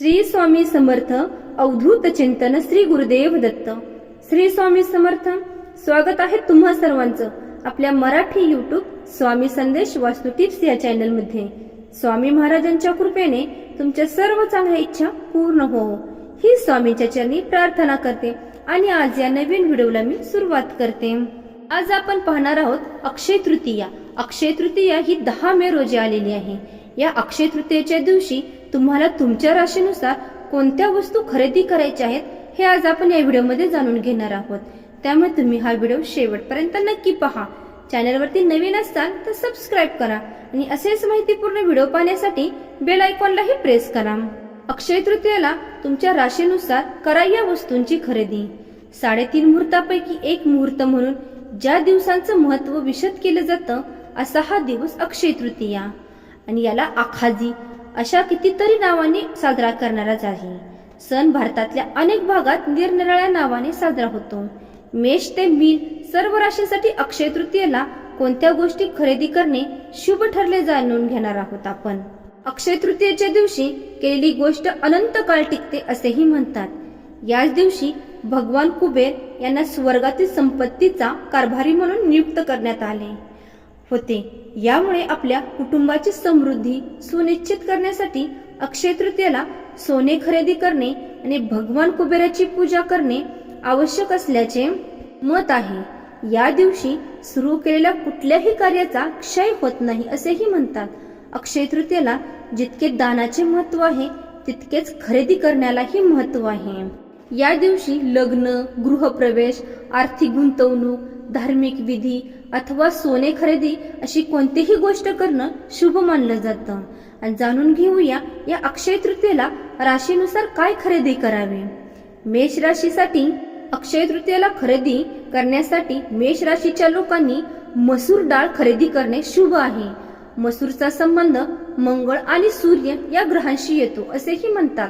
श्री स्वामी समर्थ अवधूत चिंतन श्री गुरुदेव दत्त. श्री स्वामी समर्थ स्वागत आहे तुम्हा सर्वांचं आपल्या मराठी युट्यूब स्वामी संदेश वास्तुटिप्स या चॅनलमध्ये. स्वामी महाराजांच्या कृपेने तुमच्या सर्व चांगल्या इच्छा पूर्ण हो. ही स्वामीच्या चरणी प्रार्थना करते आणि आज या नवीन व्हिडिओला मी सुरुवात करते. आज आपण पाहणार आहोत अक्षय तृतीया. अक्षय तृतीया ही दहा मे रोजी आलेली आहे. या अक्षय तृतीयेच्या दिवशी तुम्हाला तुमच्या राशीनुसार कोणत्या वस्तू खरेदी करायच्या आहेत हे आज आपण या व्हिडिओमध्ये जाणून घेणार आहोत. त्यामुळे तुम्ही हा व्हिडिओ शेवटपर्यंत नक्की पहा. चॅनलवरती नवीन असाल तर सबस्क्राईब करा आणि असेच माहितीपूर्ण व्हिडिओ पाहण्यासाठी बेल आयकॉनलाही प्रेस करा. अक्षय तृतीयेला तुमच्या राशीनुसार करा या वस्तूंची खरेदी. साडेतीन मुहूर्तापैकी एक मुहूर्त म्हणून ज्या दिवसांचं महत्त्व विशद केलं जातं असा हा दिवस अक्षय तृतीया. आणि याला आखाजी अशा कितीतरी नावाने साजरा करणाराच आहे. सण भारतातल्या अनेक भागात निरनिराळ्या नावाने साजरा होतो. मेष ते मीन सर्व राशींसाठी अक्षय तृतीयेला कोणत्या गोष्टी खरेदी करणे शुभ ठरले जाणून घेणार आहोत आपण. अक्षय तृतीयेच्या दिवशी केलेली गोष्ट अनंत काळ टिकते असेही म्हणतात. याच दिवशी भगवान कुबेर यांना स्वर्गातील संपत्तीचा कारभारी म्हणून नियुक्त करण्यात आले. होते. यामुळे आपल्या कुटुंबाची समृद्धी सुनिश्चित करण्यासाठी अक्षय तृतीयेला सोने खरेदी करणे आणि भगवान कुबेराची पूजा करणे आवश्यक असल्याचे मत आहे. या दिवशी सुरू केलेल्या कुठल्याही कार्याचा क्षय होत नाही असेही म्हणतात. अक्षय तृतीयेला जितके दानाचे महत्त्व आहे तितकेच खरेदी करण्यालाही महत्त्व आहे. या दिवशी लग्न गृहप्रवेश आर्थिक गुंतवणूक धार्मिक विधी अथवा सोने खरेदी अशी कोणतीही गोष्ट करणं शुभ मानलं जातं. आणि जाणून घेऊया या अक्षय तृतीयेला राशीनुसार काय खरेदी करावे? मेष राशीसाठी अक्षय तृतीयेला खरेदी करण्यासाठी मेष राशीच्या लोकांनी मसूर डाळ खरेदी करणे शुभ आहे. मसूरचा संबंध मंगळ आणि सूर्य या ग्रहांशी येतो असेही म्हणतात.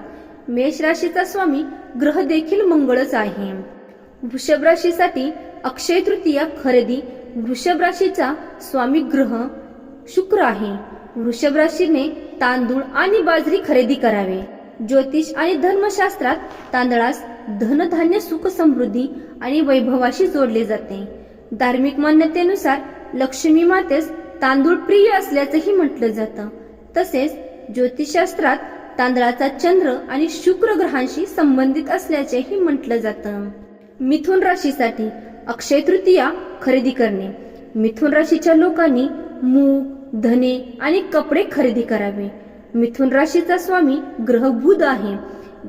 मेष राशीचा स्वामी ग्रह देखील मंगळच आहे. वृषभ राशीसाठी अक्षय तृतीया खरेदी वृषभ राशीचा स्वामी ग्रह शुक्र आहे. वृषभ राशीने तांदूळ आणि बाजरी खरेदी करावे. ज्योतिष आणि धर्मशास्त्रात तांदळास धनधान्य सुख समृद्धी आणि वैभवाशी जोडले जाते. धार्मिक मान्यतेनुसार लक्ष्मी मातेस तांदूळ प्रिय असल्याचंही म्हटलं जातं. तसेच ज्योतिषशास्त्रात तांदळाचा चंद्र आणि शुक्र ग्रहांशी संबंधित असल्याचेही म्हटलं जातं. मिथुन राशीसाठी अक्षय तृतीया खरेदी करणे. मिथुन राशीच्या लोकांनी मूग धने आणि कपडे खरेदी करावे. मिथुन राशीचा स्वामी ग्रह बुध आहे.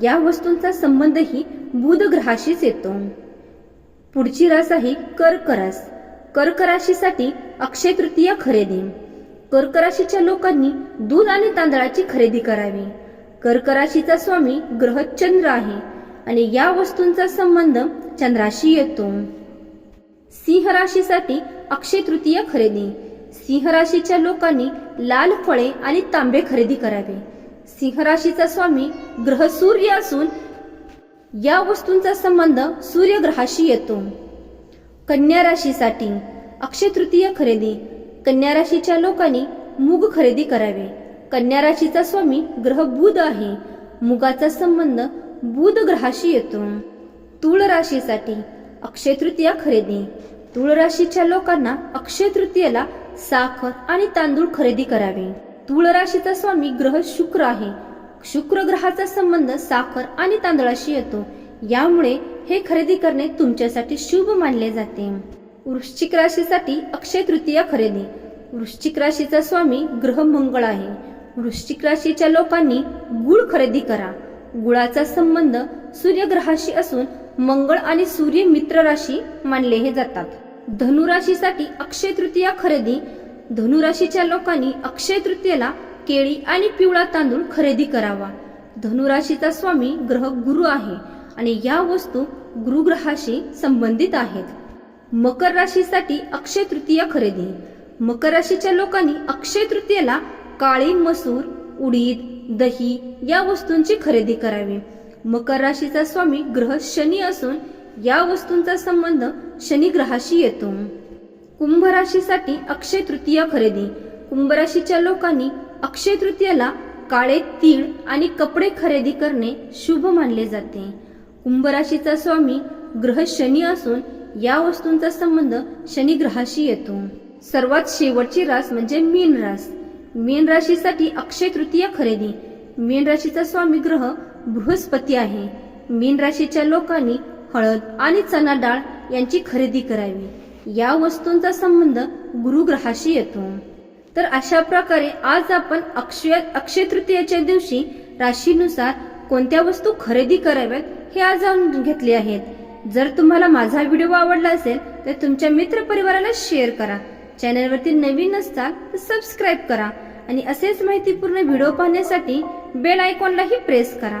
या वस्तूंचा संबंधही बुध ग्रहाशीच येतो. पुढची रास आहे कर्क रास. कर्क राशीसाठी अक्षय तृतीया खरेदी. कर्क राशीच्या लोकांनी दूध आणि तांदळाची खरेदी करावी. कर्क राशीचा स्वामी ग्रह चंद्र आहे आणि या वस्तूंचा संबंध चंद्राशी येतो. सिंह राशीसाठी अक्षय तृतीय खरेदी. सिंह राशीच्या लोकांनी लाल फळे आणि तांबे खरेदी करावे. सिंह राशीचा स्वामी ग्रह सूर्य असून या वस्तूंचा संबंध सूर्यग्रहाशी येतो. कन्या राशीसाठी अक्षय तृतीय खरेदी. कन्या राशीच्या लोकांनी मूग खरेदी करावे. कन्या राशीचा स्वामी ग्रह बुध आहे. मुगाचा संबंध बुध ग्रहाशी येतो. तुळ राशीसाठी अक्षय तृतीया खरेदी. तुळ राशीच्या लोकांना अक्षय तृतीयेला साखर आणि तांदूळ खरेदी करावे. तुळ राशीचा स्वामी ग्रह शुक्र आहे. शुक्र ग्रहाचा संबंध साखर आणि तांदळाशी येतो. यामुळे हे खरेदी करणे तुमच्यासाठी शुभ मानले जाते. वृश्चिक राशीसाठी अक्षय तृतीया खरेदी. वृश्चिक राशीचा स्वामी ग्रह मंगळ आहे. वृश्चिक राशीच्या लोकांनी गुळ खरेदी करा. गुळाचा संबंध सूर्यग्रहाशी असून मंगळ आणि सूर्य मित्र राशी मानले हे जातात. धनुराशीसाठी अक्षय तृतीया खरेदी धनुराशीच्या लोकांनी अक्षय तृतीयेला केळी आणि पिवळा तांदूळ खरेदी करावा. धनुराशीचा स्वामी ग्रह गुरु आहे आणि या वस्तू गुरुग्रहाशी संबंधित आहेत. मकर राशीसाठी अक्षय तृतीया खरेदी मकर राशीच्या लोकांनी अक्षय तृतीयेला काळी मसूर उडीद दही या वस्तूंची खरेदी करावी. मकर राशीचा स्वामी ग्रह शनी असून या वस्तूंचा संबंध शनी ग्रहाशी येतो. कुंभ राशीसाठी अक्षय तृतीया खरेदी. कुंभ राशीच्या लोकांनी अक्षय तृतीयाला काळे तीळ आणि कपडे खरेदी करणे शुभ मानले जाते. कुंभ राशीचा स्वामी ग्रह शनी असून या वस्तूंचा संबंध शनी ग्रहाशी येतो. सर्वात शेवटची रास म्हणजे मीन रास. मीन राशीसाठी अक्षय तृतीया खरेदी. मीन राशीचा स्वामी ग्रह बृहस्पती आहे. मीन राशीच्या लोकांनी हळद आणि चना डाळ यांची खरेदी करावी. या वस्तूंचा संबंध गुरुग्रहाशी येतो. तर अशा प्रकारे आज आपण अक्षय अक्षय तृतीयेच्या दिवशी राशीनुसार कोणत्या वस्तू खरेदी कराव्यात हे आज जाणून घेतले आहेत. जर तुम्हाला माझा व्हिडिओ आवडला असेल तर तुमच्या मित्र परिवाराला शेअर करा. चॅनलवरती नवीन असताल तर सबस्क्राईब करा आणि असेच माहितीपूर्ण व्हिडिओ पाहण्यासाठी बेल आयकॉनलाही प्रेस करा.